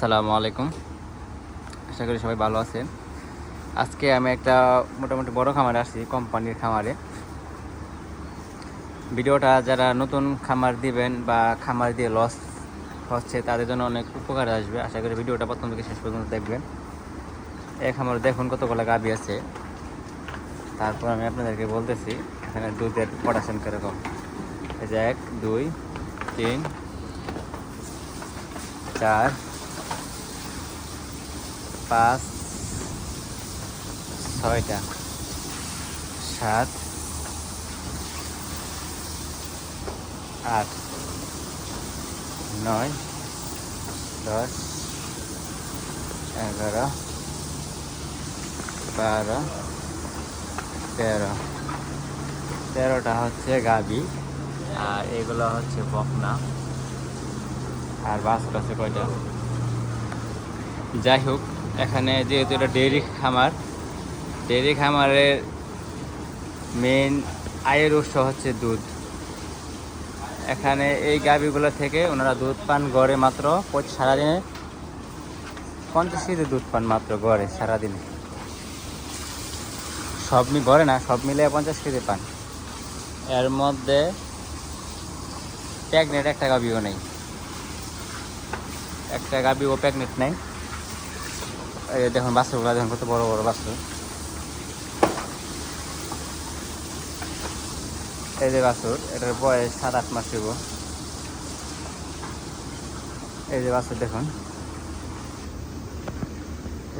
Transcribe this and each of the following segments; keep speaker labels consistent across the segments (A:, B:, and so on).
A: আসসালামু আলাইকুম। আশা করি সবাই ভালো আছেন। আজকে আমি একটা মোটামুটি বড় খামারে আসছি, কোম্পানির খামারে। ভিডিওটা যারা নতুন খামার দিবেন বা খামার দিয়ে লস হচ্ছে, তাদের জন্য অনেক উপকার আসবে। আশা করি ভিডিওটা প্রথম থেকে শেষ পর্যন্ত দেখবেন। এই খামার দেখুন কতগুলো গাবি আছে। তারপর আমি আপনাদেরকে বলতেছি, এখানে দুধের প্রোডাকশন কীরকম? এই যে এক, দুই, তিন, চার পাঁচ, ছয়টা, সাত, আট, নয়, দশ, এগারো, বারো, তেরো। তেরোটা হচ্ছে গাবি, আর এগুলো হচ্ছে বকনা। আর বাছুর আছে কয়টা? যাই হোক এখানে যেহেতু এটা ডেয়ারি খামার ডেয়ারি খামারের মেন আয়ের উৎস হচ্ছে দুধ। এখানে এই গাভিগুলো থেকে ওনারা দুধ পান গড়ে মাত্র সারাদিনে পঞ্চাশ কেজি দুধ পান মাত্র গড়ে সারাদিনে। সব মি, গড়ে না, সব মিলে পঞ্চাশ কেজি পান। এর মধ্যে প্যাগনেট একটা গাভিও নেই। একটা গাভি ও নেই। দেখুন বাচ্চাগুলো, দেখুন কত বড় বড় বাচ্চা। এই যে বাছুর, এটার বয়স সাত আট মাস দিব এই যে বাছুর দেখুন।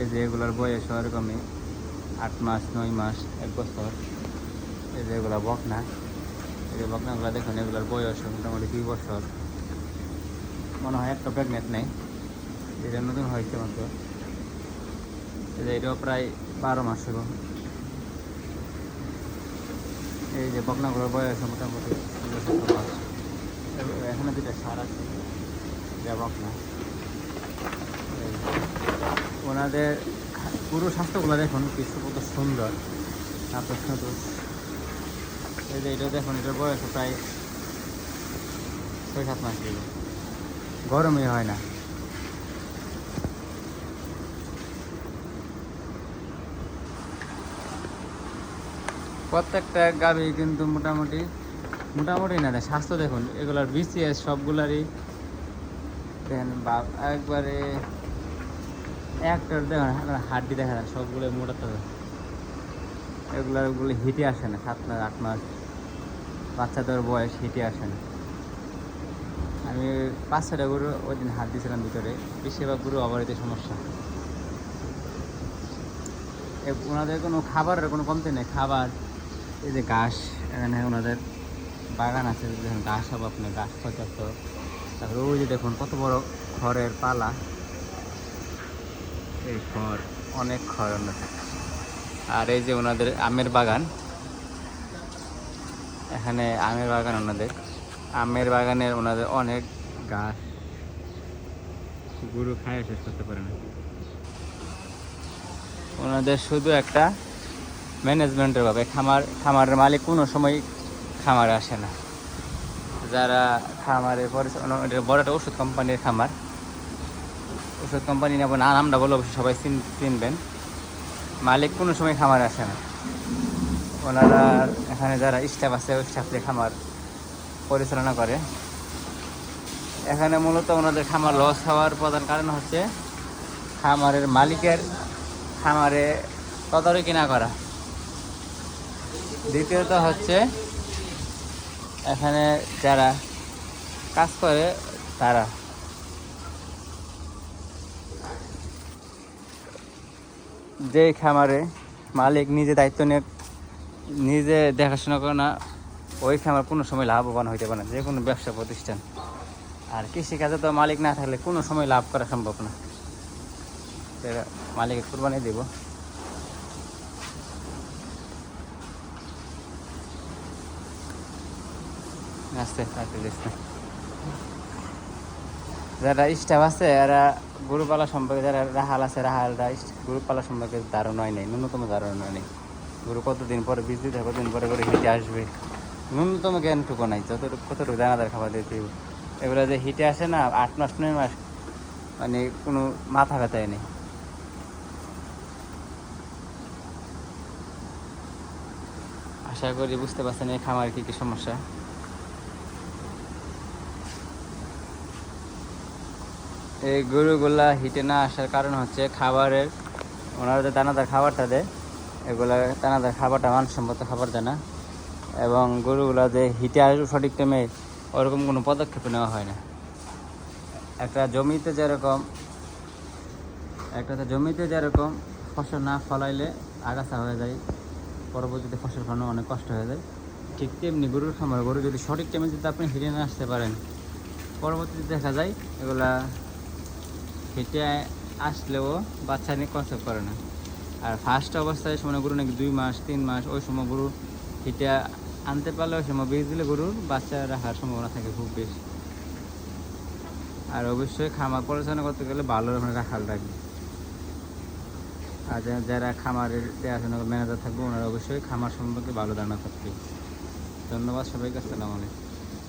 A: এই যে এগুলোর বয়স ওরকমই আট মাস, নয় মাস, এক বছর। এই যে এগুলা বকনা। এই যে বকনাগুলো দেখুন, এগুলোর বয়স মোটামুটি দুই বছর। মনে হয় একটা প্রেগনেন্ট নেই। এটা নতুন হয়েছে মাত্র। এটাও প্রায় বারো মাস হলো। এই যে বকনাগুলোর বয়স মোটামুটি ষোলো সতেরো এখানে দুটা সার আছে। যা বকনা। ওনাদের পুরো স্বাস্থ্যগুলো দেখুন কিছু কত সুন্দর। আপনার এই যে এটা দেখুন, এটার বয়স প্রায় ছয় সাত মাস গরমই হয় না। প্রত্যেকটা গাবি কিন্তু মোটামুটি মোটামুটি না স্বাস্থ্য দেখুন, এগুলার বিসিএস সবগুলারই দেখেন বা একবারে একটার দেখেন হাড্ডি দেখা যায় সবগুলো মোটা তো। এগুলার ওগুলো হিটে আসে না, সাত মাস, আট মাস, বাচ্চাদের বয়স হিটে আসে না। আমি পাঁচ ছটা গরু ওই দিন হাত দিয়েছিলাম ভিতরে, বেশিরভাগ গরু অবারিত সমস্যা। ওনাদের কোনো খাবারের কোনো কমতি নেই, খাবার এই যে ঘাস, এখানে ওনাদের বাগান আছে, দেখুন, ঘাস হবে আপনার ঘাস পর্যাপ্ত। তারপরে ওই যে দেখুন, কত বড় খড়ের পালা। এই খড়, অনেক খড় ওনাদের। আর এই যে ওনাদের আমের বাগান। এখানে আমের বাগান ওনাদের। আমের বাগানের ওনাদের অনেক গাছ। গরু খায়, শেষ করতে পারে না। ওনাদের শুধু একটা ম্যানেজমেন্টের ভাবে খামার, খামারের মালিক কোনো সময় খামারে আসে না। যারা খামারে পরিচালনা বড় একটা ওষুধ কোম্পানির খামার, ওষুধ কোম্পানি নেব না, নামটা বলে অবশ্যই সবাই চিন- চিনবেন। মালিক কোনো সময় খামারে আসে না। ওনারা এখানে যারা স্টাফ আছে, ওই স্টাফ দিয়ে খামার পরিচালনা করে। এখানে মূলত ওনাদের খামার লস হওয়ার প্রধান কারণ হচ্ছে, খামারের মালিকের খামারে তদারকি না করা। দ্বিতীয়ত হচ্ছে এখানে যারা কাজ করে, তারা। যে খামারে মালিক নিজে দায়িত্ব নিয়ে নিজে দেখাশোনা করে না, ওই খামার কোনো সময় লাভবান হইতে পারে না, যে কোনো ব্যবসা প্রতিষ্ঠান। আর কৃষিকাজে তো মালিক না থাকলে কোনো সময় লাভ করা সম্ভব না। মালিকের কোরবানি দেব। যারা স্টাফ আছে, এরা গরুপালা সম্পর্কে, যারা রাহাল আছে, রাহালরা গরুপালা সম্পর্কে ধারণাই নেই, ন্যূনতম ধারণা নেই। গরু কতদিন পরে বীজ দিতে কতদিন পরে করে হিটে আসবে? ন্যূনতম জ্ঞানটুকু নাই, যতটুকু, কতটুকু দানাদার খাবার দিতে। এগুলো যে হিটে আসে না, আট মাস, নয় মাস মানে কোনো মাথা ব্যথায় নেই। আশা করি বুঝতে পারছেন এই খামার কি কি সমস্যা। এই গরুগুলা হিটে না আসার কারণ হচ্ছে খাবারের, ওনারা যে দানাদার খাবারটা দেয়, এগুলা দানাদার খাবারটা মানসম্মত খাবার দেয় না। এবং গরুগুলা যে হিটে আসবে সঠিক টাইমে ওরকম কোনো পদক্ষেপ নেওয়া হয় না। একটা জমিতে যেরকম, একটা জমিতে যেরকম ফসল না ফলাইলে আগাছা হয়ে যায়, পরবর্তীতে ফসল ফলানো অনেক কষ্ট হয়ে যায়। ঠিক তেমনি গরুর খামার, গরু যদি সঠিক টাইমে যদি আপনি হিটে না আসতে পারেন, পরবর্তীতে দেখা যায় এগুলা হেঁটে আসলেও বাচ্চা নিয়ে কনসেপ্ট করে না। আর ফার্স্ট অবস্থায় সময় গরু নাকি দুই মাস, তিন মাস, ওই সময় গরু হেঁটে আনতে পারলে ওই সময় বীজ দিলে গরুর বাচ্চা রাখার সম্ভাবনা থাকে খুব বেশি। আর অবশ্যই খামার পরিচালনা করতে গেলে ভালো রকমের রাখাল রাখবে আর যারা- খামারের ম্যানেজার থাকবে, ওনারা অবশ্যই খামার সম্পর্কে ভালো ধারণা থাকবে। ধন্যবাদ সবাইকে, আসসালামু আলাইকুম।